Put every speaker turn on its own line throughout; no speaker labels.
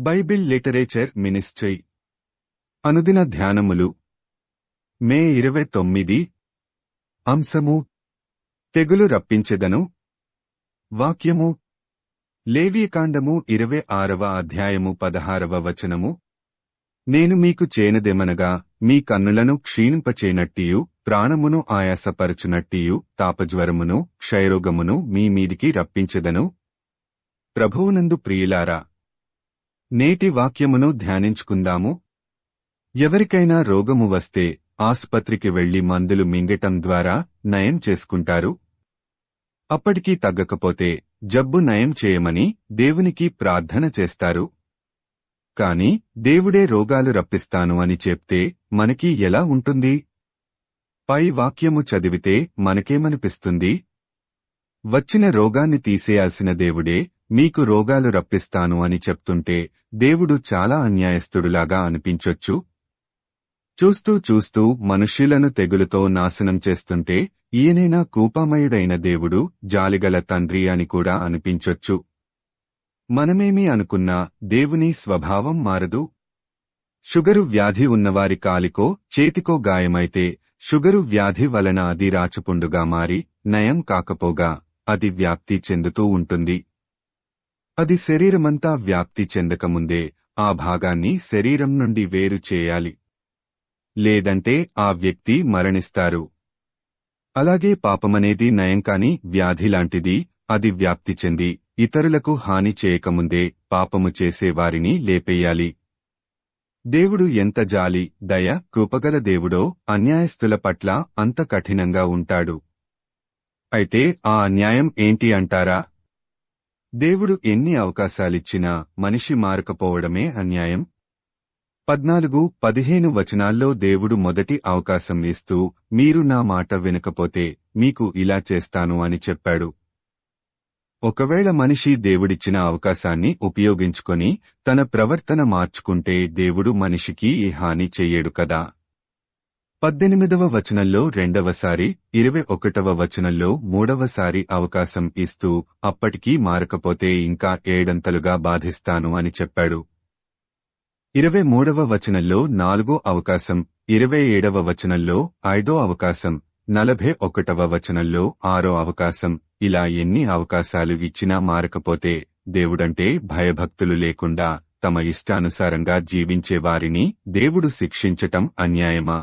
Bible literature ministry. అనుదిన ధ్యానములు. మే ఇరవై తొమ్మిది. అంశము. తెగులు రప్పించెదను. వాక్యము. లేవియకాండము ఇరవై ఆరవ అధ్యాయము పదహారవ వచనము. నేను మీకు చేనదెమనగా మీ కన్నులను క్షీణింపచేనట్టియు ప్రాణమును ఆయాసపరచునట్టియు తాపజ్వరమును క్షయరోగమును మీ మీదికి రప్పించెదను. ప్రభువునందు ప్రియులారా నేటి వాక్యమును ధ్యానించుకుందాము. ఎవరికైనా రోగము వస్తే ఆసుపత్రికి వెళ్ళి మందులు మింగటం ద్వారా నయం చేసుకుంటారు. అప్పటికీ తగ్గకపోతే జబ్బు నయం చేయమని దేవునికి ప్రార్థన చేస్తారు. కాని దేవుడే రోగాలు రప్పిస్తాను అని చెప్తే మనకి ఎలా ఉంటుంది? పై వాక్యము చదివితే మనకేమనిపిస్తుంది? వచ్చిన రోగాన్ని తీసేయాల్సిన దేవుడే మీకు రోగాలు రప్పిస్తాను అని చెప్తుంటే దేవుడు చాలా అన్యాయస్థుడులాగా అనిపించొచ్చు? చూస్తూ చూస్తూ మనుష్యులను తెగులుతో నాశనం చేస్తుంటే ఈయనైనా కూపమయుడైన దేవుడు జాలిగల తండ్రి అని కూడా అనిపించొచ్చు. మనమేమి అనుకున్నా దేవుని స్వభావం మారదు. షుగరు వ్యాధి ఉన్నవారి కాలికో చేతికో గాయమైతే షుగరు వ్యాధి వలన అది రాచుపుండుగా మారి నయం కాకపోగా అది వ్యాప్తి చెందుతూ ఉంటుంది. అది శరీరమంతా వ్యాప్తి చెందకముందే ఆ భాగాన్ని శరీరం నుండి వేరు చేయాలి. లేదంటే ఆ వ్యక్తి మరణిస్తారు. అలాగే పాపమనేది నయంకాని వ్యాధి లాంటిది అది వ్యాప్తి చెంది ఇతరులకు హాని చేయకముందే పాపము చేసేవారిని లేపేయాలి. దేవుడు ఎంత జాలి దయ కృపగల దేవుడో అన్యాయస్థుల పట్ల అంత కఠినంగా ఉంటాడు. అయితే ఆ అన్యాయం ఏంటి అంటారా? దేవుడు ఎన్ని అవకాశాలిచ్చినా మనిషి మారకపోవడమే అన్యాయం? పద్నాలుగు పదిహేను వచనాల్లో దేవుడు మొదటి అవకాశం ఇస్తూ మీరు నా మాట వినకపోతే మీకు ఇలా చేస్తాను అని చెప్పాడు. ఒకవేళ మనిషి దేవుడిచ్చిన అవకాశాన్ని ఉపయోగించుకొని తన ప్రవర్తన మార్చుకుంటే దేవుడు మనిషికి ఈ హాని చెయ్యడు కదా? పద్దెనిమిదవ వచనంలో రెండవసారి ఇరవై ఒకటవ వచనంలో మూడవసారి అవకాశం ఇస్తూ అప్పటికీ మారకపోతే ఇంకా ఏడంతలుగా బాధిస్తాను అని చెప్పాడు. ఇరవై మూడవ వచనంలో నాలుగో అవకాశం ఇరవై ఏడవ వచనంలో ఐదో అవకాశం నలభై ఒకటవ వచనంలో ఆరో అవకాశం ఇలా ఎన్ని అవకాశాలు ఇచ్చినా మారకపోతే దేవుడంటే భయభక్తులు లేకుండా తమ ఇష్టానుసారంగా జీవించే వారిని దేవుడు శిక్షించటం అన్యాయమా?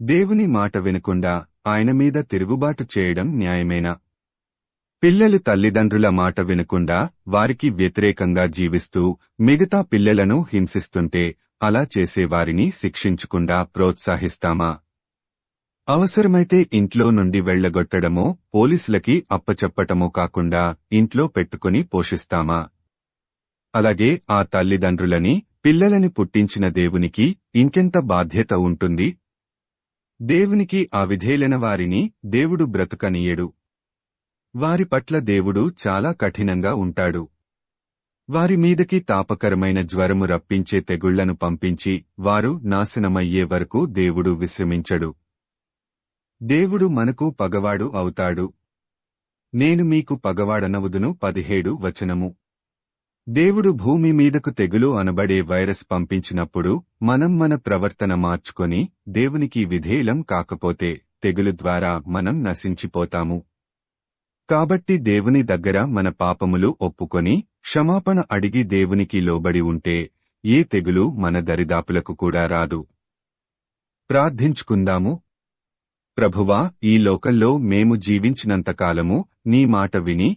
దేవుని మాట వినకుండా ఆయన మీద తిరుగుబాటు చేయడం న్యాయమేనా? పిల్లలు తల్లిదండ్రుల మాట వినకుండా వారికి వ్యతిరేకంగా జీవిస్తూ మిగతా పిల్లలను హింసిస్తుంటే అలా చేసేవారిని శిక్షించకుండా ప్రోత్సహిస్తామా? అవసరమైతే ఇంట్లో నుండి వెళ్ళగొట్టడమో పోలీసులకి అప్పచెప్పటమో కాకుండా ఇంట్లో పెట్టుకుని పోషిస్తామా? అలాగే ఆ తల్లిదండ్రులని పిల్లలని పుట్టించిన దేవునికి ఇంకెంత బాధ్యత ఉంటుంది? దేవునికి ఆ విధేలైన వారిని దేవుడు బ్రతుకనీయడు. వారి పట్ల దేవుడు చాలా కఠినంగా ఉంటాడు. వారి మీదకి తాపకరమైన జ్వరము రప్పించే తెగుళ్ళను పంపించి వారు నాశనమయ్యే వరకు దేవుడు విశ్రమించడు. దేవుడు మనకు పగవాడు అవుతాడు. నేను మీకు పగవాడనవుదును పదిహేడు వచనము. దేవుడు భూమి మీదకు తెగులు అనబడే వైరస్ పంపించినప్పుడు మనం మన ప్రవర్తన మార్చుకొని దేవునికి విధేయులం కాకపోతే తెగులు ద్వారా మనం నశించిపోతాము. కాబట్టి దేవుని దగ్గర మన పాపములు ఒప్పుకొని క్షమాపణ అడిగి దేవునికి లోబడి ఉంటే ఏ తెగులు మన దరిదాపులకు కూడా రాదు. ప్రార్థించుకుందాము. ప్రభువా ఈ లోకంలో మేము జీవించినంతకాలము నీ మాట విని